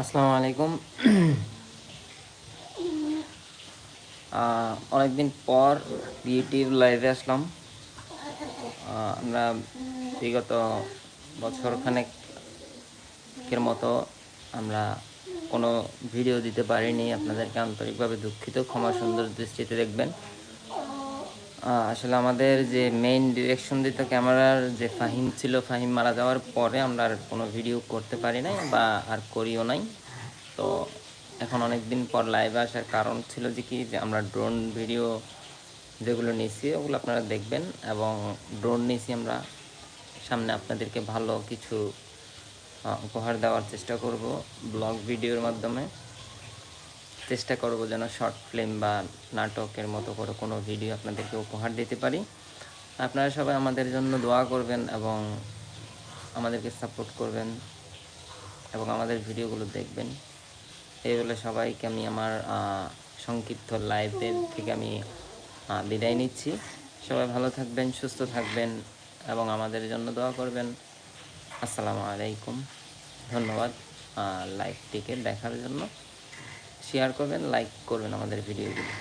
আসসালামু আলাইকুম। অনেকদিন পর ইউটিউব লাইভে আসলাম। আমরা বিগত বছরখানেকের মতো আমরা কোনো ভিডিও দিতে পারিনি। আপনাদেরকে আন্তরিকভাবে দুঃখিত। ক্ষমা সুন্দর দৃষ্টিতে দেখবেন। আসলে আমাদের যে মেইন ডিরেকশন দিত ক্যামেরার যে ফাহিম ছিল, ফাহিম মারা যাওয়ার পরে আমরা আর কোনো ভিডিও করতে পারি নাই বা আর করিও নাই। তো এখন অনেক দিন পর লাইভে আসার কারণ ছিল যে কি, যে আমরা ড্রোন ভিডিও যেগুলো নিয়েছি ওগুলো আপনারা দেখবেন এবং ড্রোন নিয়েছি আমরা। সামনে আপনাদেরকে ভালো কিছু উপহার দেওয়ার চেষ্টা করব ব্লগ ভিডিওর মাধ্যমে। চেষ্টা করব যেন শর্ট ফিল্ম বা নাটকের মতো করে কোনো ভিডিও আপনাদেরকে উপহার দিতে পারি। আপনারা সবাই আমাদের জন্য দোয়া করবেন এবং আমাদেরকে সাপোর্ট করবেন এবং আমাদের ভিডিওগুলো দেখবেন। এই বলে সবাইকে আমি আমার সংক্ষিপ্ত লাইভের থেকে আমি বিদায় নিচ্ছি। সবাই ভালো থাকবেন, সুস্থ থাকবেন এবং আমাদের জন্য দোয়া করবেন। আসসালামু আলাইকুম। ধন্যবাদ লাইভটিকে দেখার জন্য। শেয়ার করবেন লাইক করবেন আমাদের ভিডিওগুলো